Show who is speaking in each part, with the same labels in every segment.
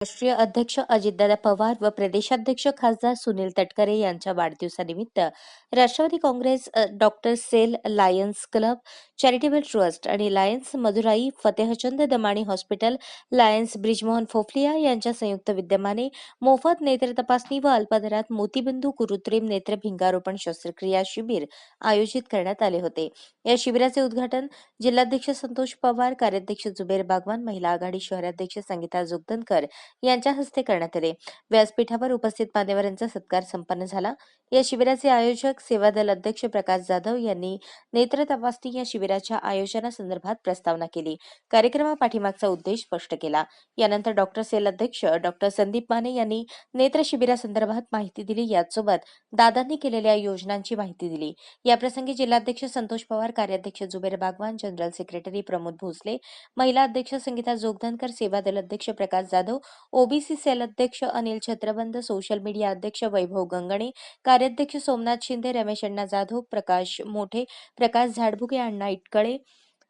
Speaker 1: राष्ट्रीय अध्यक्ष अजितदादा पवार व प्रदेशाध्यक्ष खासदार सुनील तटकरे यांच्या वाढदिवसानिमित्त Rashtrawadi Congress doctor cell lions club charitable trust आणि lions Madurai Fatehchand Damani hospital lions Brijmohan Fofalia यांच्या संयुक्त विद्यमाने मोफत नेत्र तपासणी व अल्पदरात मोतीबिंदू कुरुत्रिम नेत्र भिंगारोपण शस्त्रक्रिया शिबिर आयोजित करण्यात आले होते. या शिबिराचे उद्घाटन जिल्हाध्यक्ष संतोष पवार कार्याध्यक्ष जुबेर बागवान महिला आघाडी शहराध्यक्ष संगीता जोगदनकर यांच्या हस्ते करण्यात आले. व्यासपीठावर उपस्थित मान्यवरांचा सत्कार संपन्न झाला. या शिबिराचे आयोजक सेवा दल अध्यक्ष प्रकाश जाधव यांनी नेत्र तपासणी या शिबिराच्या आयोजनासंदर्भात प्रस्तावना केली. कार्यक्रमा पाठीमागचा उद्देश स्पष्ट केला. यानंतर डॉक्टर सेल अध्यक्ष डॉक्टर संदीप माने यांनी नेत्र शिबिरासंदर्भात माहिती दिली. याचसोबत दादांनी केलेल्या योजनांची माहिती दिली. याप्रसंगी जिल्हाध्यक्ष संतोष पवार कार्याध्यक्ष जुबेर बागवान जनरल सेक्रेटरी प्रमोद भोसले महिला अध्यक्ष संगीता जोगदनकर सेवादल अध्यक्ष प्रकाश जाधव ओबीसी सेल अध्यक्ष अनिल छत्रबंद सोशल मीडिया अध्यक्ष वैभव गंगणे कार्याध्यक्ष सोमनाथ शिंदे रमेश अण्णा जाधव प्रकाश मोठे प्रकाश झाडभुके अण्णा इटकळे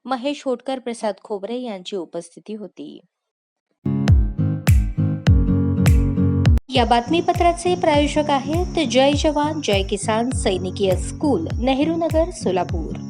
Speaker 1: महेश होटकर प्रसाद खोबरे यांची उपस्थिती होती. या बातमीपत्राचे प्रायोजक आहेत जय जवान जय किसान सैनिकीय स्कूल नेहरू नगर सोलापूर.